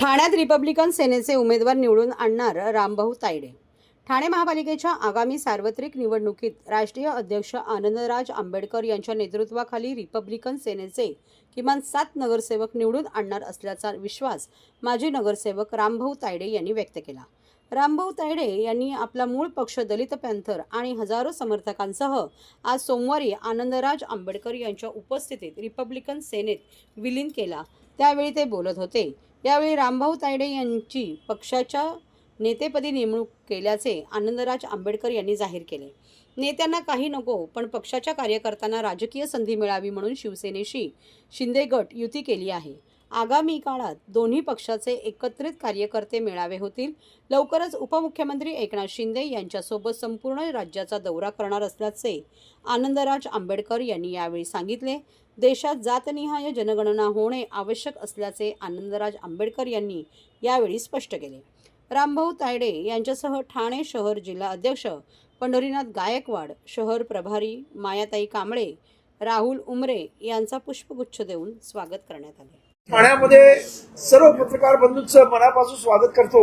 ठाण्यात रिपब्लिकन सेनेचे उमेदवार निवडून आणणार रामभाऊ तायडे. ठाणे महापालिकेच्या आगामी सार्वत्रिक निवडणुकीत राष्ट्रीय अध्यक्ष आनंदराज आंबेडकर यांच्या नेतृत्वाखाली रिपब्लिकन सेनेचे किमान सात नगरसेवक निवडून आणणार असल्याचा विश्वास माजी नगरसेवक रामभाऊ तायडे यांनी व्यक्त केला. रामभाऊ तायडे यांनी आपला मूळ पक्ष दलित पॅन्थर आणि हजारो समर्थकांसह आज सोमवारी आनंदराज आंबेडकर यांच्या उपस्थितीत रिपब्लिकन सेनेत विलीन केला. त्यावेळी ते बोलत होते यावेळी रामभाऊ तायडे यांची पक्षाच्या नेतेपदी नेमणूक केल्याचे आनंदराज आंबेडकर यांनी जाहीर केले. नेत्यांना काही नको पण पक्षाच्या कार्यकर्त्यांना राजकीय संधी मिळावी म्हणून शिवसेनेशी शिंदे गट युती केली आहे. आगामी काळात दोन्ही पक्षाचे एकत्रित कार्यकर्ते मेळावे होतील. लवकरच उपमुख्यमंत्री एकनाथ शिंदे यांच्यासोबत संपूर्ण राज्याचा दौरा करणार असल्याचे आनंदराज आंबेडकर यांनी यावेळी सांगितले. देशात जातनिहाय जनगणना होणे आवश्यक असल्याचे आनंदराज आंबेडकर यांनी यावेळी स्पष्ट केले. रामभाऊ तायडे यांच्यासह ठाणे शहर जिल्हा अध्यक्ष पंढरीनाथ गायकवाड शहर प्रभारी मायाताई कांबळे राहुल उमरे यांचा पुष्पगुच्छ देऊन स्वागत करण्यात आले. ठाण्यामध्ये सर्व पत्रकार बंधूंचं मनापासून स्वागत करतो.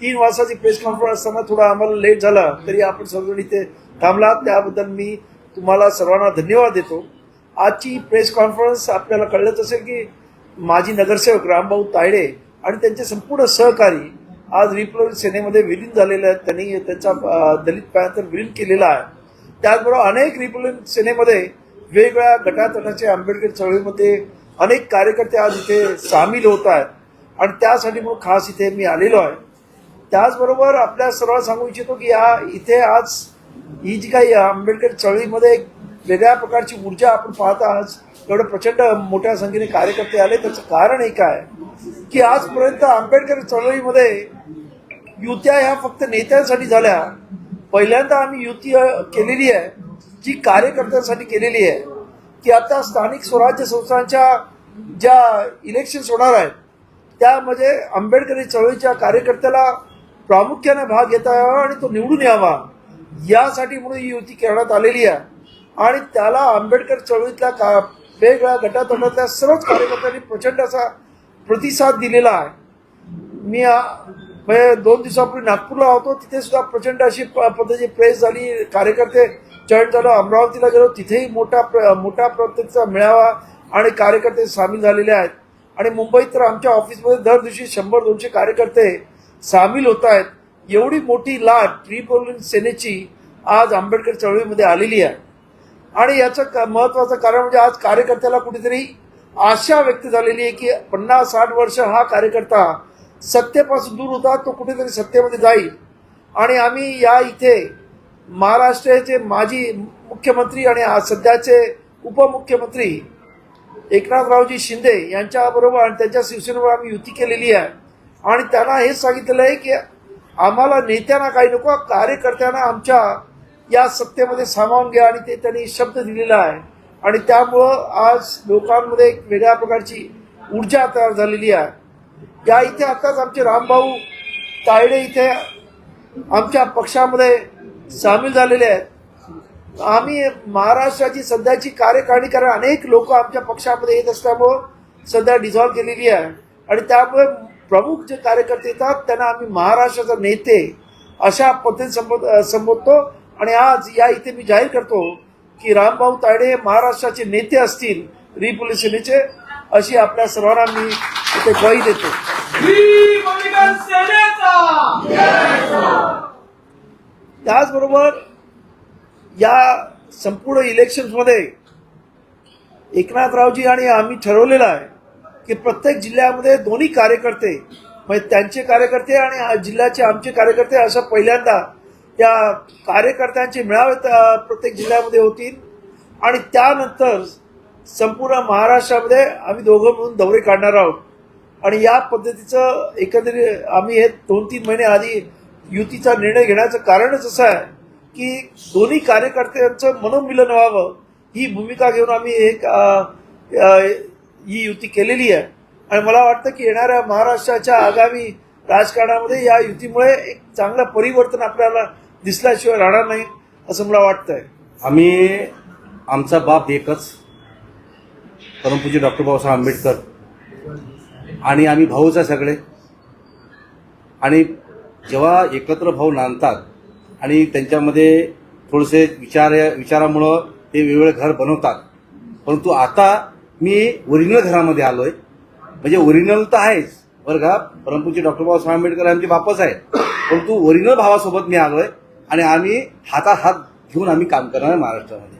तीन वाजताची प्रेस कॉन्फरन्स असताना थोडा आम्हाला लेट झाला तरी आपण सर्वजण इथे थांबला त्याबद्दल मी तुम्हाला सर्वांना धन्यवाद देतो. आजची प्रेस कॉन्फरन्स आपल्याला कळलंच असेल की माजी नगरसेवक रामभाऊ तायडे आणि त्यांचे संपूर्ण सहकारी आज रिपब्लिक सेनेमध्ये विलीन झालेले आहेत. त्यांनी त्यांचा दलित पॅनथर विलीन केलेला आहे. त्याचबरोबर अनेक रिपब्लिक सेनेमध्ये वेगवेगळ्या गटातटाचे आंबेडकर चळवळीमध्ये अनेक कार्यकर्ते आज इथे सामील होत आहेत. आणि त्यासाठी म्हणून खास इथे मी आलेलो आहे. त्याचबरोबर आपल्या सर्वांना सांगू इच्छितो की या इथे आज ही जी काही आंबेडकर चळवळीमध्ये एक वेगळ्या प्रकारची ऊर्जा आपण पाहत आज एवढं प्रचंड मोठ्या संख्येने कार्यकर्ते आले. त्याचं कारण एक आहे की आजपर्यंत आंबेडकर चळवळीमध्ये युत्या ह्या फक्त नेत्यांसाठी झाल्या. पहिल्यांदा आम्ही युती केलेली आहे जी कार्यकर्त्यांसाठी केलेली आहे. की आता स्थानिक स्वराज्य संस्थांच्या ज्या इलेक्शन्स होणार आहेत त्यामध्ये आंबेडकरी चळवळीच्या कार्यकर्त्याला प्रामुख्याने भाग घेता यावा आणि तो निवडून यावा यासाठी म्हणून ही युती करण्यात आलेली आहे. आणि त्याला आंबेडकर चळवळीतल्या का वेगवेगळ्या गटातटातल्या सर्वच कार्यकर्त्यांनी प्रचंड असा प्रतिसाद दिलेला आहे. मी म्हणजे दोन दिवसापूर्वी नागपूरला होतो तिथे सुद्धा प्रचंड अशी प- पद्धतीची प्रेस झाली कार्यकर्ते जॉईन झालो अमरावतीला गेलो हो, तिथेही मोठा प्र- मोठा प्रत्येकचा मेळावा आणि कार्यकर्ते सामील झालेले आहेत. आणि मुंबईत तर आमच्या ऑफिसमध्ये दर दिवशी शंभर दोनशे कार्यकर्ते सामील होत आहेत. एवढी मोठी लाट रिपब्लिकन सेनेची आज आंबेडकर चळवळीमध्ये आलेली आहे. आणि याचं क- महत्वाचं कारण म्हणजे आज कार्यकर्त्याला कुठेतरी आशा व्यक्त झालेली आहे की पन्नास साठ वर्ष हा कार्यकर्ता सत्तेपासून दूर होता तो कुठेतरी सत्तेमध्ये जाईल. आणि आम्ही या इथे महाराष्ट्राचे माजी मुख्यमंत्री आणि आज सध्याचे उपमुख्यमंत्री एकनाथरावजी शिंदे यांच्याबरोबर आणि त्यांच्या शिवसेनेवर आम्ही युती केलेली आहे. आणि त्यांना हेच सांगितलेलं आहे की आम्हाला नेत्यांना काही नको कार्यकर्त्यांना आमच्या या सत्तेमध्ये सामावून घ्या आणि ते त्यांनी शब्द दिलेला आहे. आणि त्यामुळं आज लोकांमध्ये एक वेगळ्या प्रकारची ऊर्जा तयार झालेली आहे. या इथे आताच आमचे रामभाऊ तायडे इथे आमच्या पक्षामध्ये सामील झालेले आहेत. आम्ही महाराष्ट्राची सध्याची कार्यकारिणी कारण अनेक लोक आमच्या पक्षामध्ये येत असल्यामुळं सध्या डिझॉल्व्ह केलेली आहे. आणि त्यामुळे प्रमुख जे कार्यकर्ते येतात त्यांना आम्ही महाराष्ट्राचा नेते अशा पद्धतीने संबोध संबोधतो. आणि आज या इथे मी जाहीर करतो की रामभाऊ तायडे हे महाराष्ट्राचे नेते असतील रिपोलीस सेनेचे अशी आपल्या सर्वांना मी इथे ग्वाही देतो. त्याचबरोबर या संपूर्ण इलेक्शन्समध्ये एकनाथरावजी आणि आम्ही ठरवलेलं आहे की प्रत्येक जिल्ह्यामध्ये दोन्ही कार्यकर्ते म्हणजे त्यांचे कार्यकर्ते आणि जिल्ह्याचे आमचे कार्यकर्ते असं पहिल्यांदा या कार्यकर्त्यांचे मेळावे प्रत्येक जिल्ह्यामध्ये होतील. आणि त्यानंतर संपूर्ण महाराष्ट्रामध्ये आम्ही दोघं मिळून दौरे काढणार आहोत. आणि या पद्धतीचं एकंदरीत आम्ही हे दोन तीन महिने आधी युतीचा निर्णय घेण्याचं कारणच असं आहे की दोन्ही कार्यकर्त्यांचं मनोमिलन व्हावं. ही भूमिका घेऊन आम्ही एक ही युती केलेली आहे. आणि मला वाटतं की येणाऱ्या महाराष्ट्राच्या आगामी राजकारणामध्ये या युतीमुळे एक चांगलं परिवर्तन आपल्याला दिसल्याशिवाय राहणार नाही असं मला वाटतंय. आम्ही आमचा बाप एकच परमपूजी डॉक्टर बाबासाहेब आंबेडकर. आणि आम्ही भाऊच आहे सगळे. आणि जेव्हा एकत्र भाऊ नांदतात आणि त्यांच्यामध्ये थोडेसे विचार विचारामुळं ते वेगवेगळे घर बनवतात. परंतु आता मी ओरिजिनल घरामध्ये आलो आहे म्हणजे ओरिजिनल तर आहेच. बरं का? परंतुचे डॉक्टर बाबासाहेब आंबेडकर आमचे बापच आहे परंतु ओरिजिनल भावासोबत मी आलो आहे आणि आम्ही हातात हात घेऊन आम्ही काम करणार आहे महाराष्ट्रामध्ये.